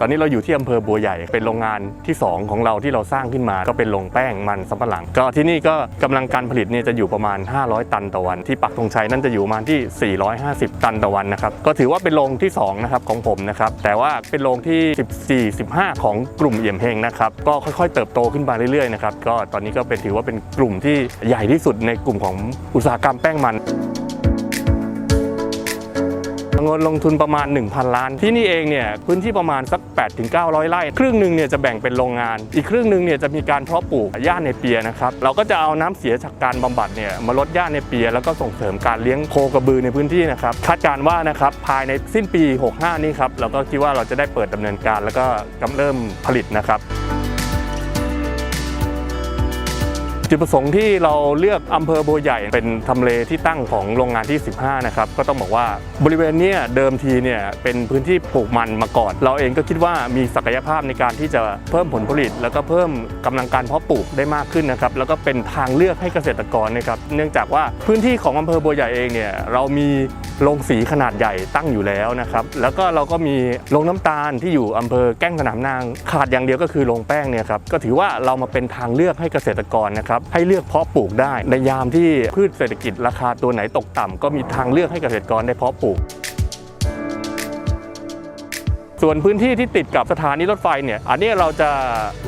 ตอนนี้เราอยู่ที่อำเภอบัวใหญ่เป็นโรงงานที่ 2 ของเราที่เราสร้างขึ้นมาก็เป็นโรงแป้งมันสำปะหลัง ก็ที่นี่ก็กำลังการผลิตเนี่ยจะอยู่ประมาณ 500 ตันต่อวัน ที่ปักธงชัยนั่นจะอยู่ประมาณที่ 450 ตันต่อวันนะครับก็ถือว่าเป็นโรงที่2นะครับของผมนะครับแต่ว่าเป็นโรงที่ 14 15 ของกลุ่มเอี่ยมเฮงนะครับก็ค่อยๆ เติบโตขึ้นมาเรื่อยๆนะครับก็ตอนนี้ก็เป็นถือว่าเป็นกลุ่มที่ใหญ่ที่สุดในกลุ่มของอุตสาหกรรมแป้งมัน เงินลงทุนประมาณ 1,000 ล้าน ที่นี่เองเนี่ยพื้นที่ประมาณสัก8ถึง900 ไร่ ครึ่งหนึ่งเนี่ยจะแบ่งเป็นโรงงาน อีกครึ่งหนึ่งเนี่ยจะมีการเพาะปลูกหญ้าในเปียนะครับเราก็จะเอาน้ำเสียจากการบำบัดเนี่ยมาลดหญ้าในเปีย แล้วก็ส่งเสริมการเลี้ยงโคกระบือในพื้นที่นะครับคาดการว่านะครับภายในสิ้นปี 65 นี้ครับเราก็คิดว่าเราจะได้เปิดดำเนินการ แล้วก็กำเริ่มผลิตนะครับ จุดประสงค์ที่เราเลือกอำเภอบัวใหญ่เป็นทำเลที่ตั้งของโรงงานที่ 15 นะครับ ก็ต้องบอกว่าบริเวณนี้เดิมทีเนี่ยเป็นพื้นที่ปลูกมันมาก่อน เราเองก็คิดว่ามีศักยภาพในการที่จะเพิ่มผลผลิต แล้วก็เพิ่มกำลังการเพาะปลูกได้มากขึ้นนะครับ แล้วก็เป็นทางเลือกให้เกษตรกรนะครับ เนื่องจากว่าพื้นที่ของอำเภอบัวใหญ่เองเนี่ยเรามีโรงสีขนาดใหญ่ตั้งอยู่แล้วนะครับ แล้วก็เราก็มีโรงน้ำตาลที่อยู่อำเภอแก้งสนามนาง ขาดอย่างเดียวก็คือโรงแป้งเนี่ยครับ ก็ถือว่าเรามาเป็นทางเลือกให้เกษตรกรนะครับให้เลือกเพาะปลูกได้ในยามที่พืชเศรษฐกิจราคาตัวไหนตกต่ำก็มีทางเลือกให้เกษตรกรได้เพาะปลูก ส่วนพื้นที่ที่ติดกับสถานีรถไฟเนี่ยอันนี้เราจะ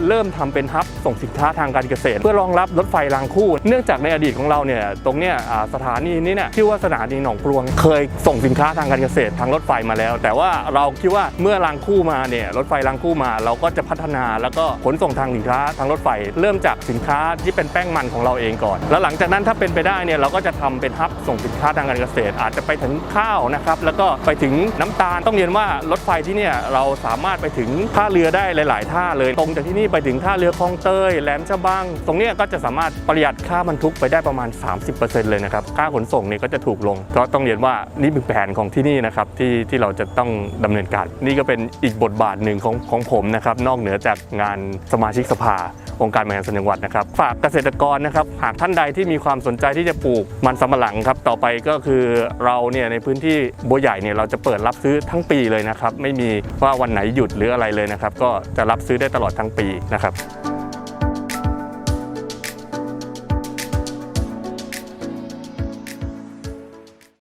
เริ่มทำเป็นฮับส่งสินค้าทางการเกษตร เพื่อรองรับรถไฟรางคู่ เนื่องจากในอดีตของเราเนี่ยตรงเนี้ยสถานีนี้เนี่ยชื่อว่าสถานีหนองพลวง เคยส่งสินค้าทางการเกษตรทางรถไฟมาแล้ว แต่ว่าเราคิดว่าเมื่อรางคู่มาเนี่ยรถไฟรางคู่มา เราก็จะพัฒนาแล้วก็ขนส่งทางสินค้าทางรถไฟ เริ่มจากสินค้าที่เป็นแป้งมันของเราเองก่อน แล้วหลังจากนั้นถ้าเป็นไปได้เนี่ยเราก็จะทำเป็นฮับส่งสินค้าทางการเกษตร อาจจะไปถึงข้าวนะครับแล้วก็ไปถึงน้ำตาลต้องเรียนว่ารถไฟที่เนี่ยเราสามารถไปถึงท่าเรือได้หลาย ๆ ท่าเลย ตรงจากที่นี่ไปถึงท่าเรือคลองเตยแหลมฉบัง ตรงนี้ก็จะสามารถประหยัดค่าบรรทุกไปได้ประมาณ 30%เลยนะครับ ค่าขนส่งเนี่ยก็จะถูกลง ก็ต้องเรียนว่านี่เป็นแผนของที่นี่นะครับที่ที่เราจะต้องดำเนินการ นี่ก็เป็นอีกบทบาทหนึ่งของของผมนะครับนอกเหนือจากงานสมาชิกสภาองค์การบริหารส่วนจังหวัดนะครับฝากเกษตรกรนะครับหากท่านใดที่มีความสนใจที่จะปลูกมันสำปะหลังครับต่อไปก็คือเราเนี่ยในพื้นที่บัวใหญ่เนี่ยเราจะเปิดรับซื้อทั้งปีเลยนะครับไม่มีว่าวันไหนหยุดหรืออะไรเลยนะครับ ก็จะรับซื้อได้ตลอดทั้งปีนะครับ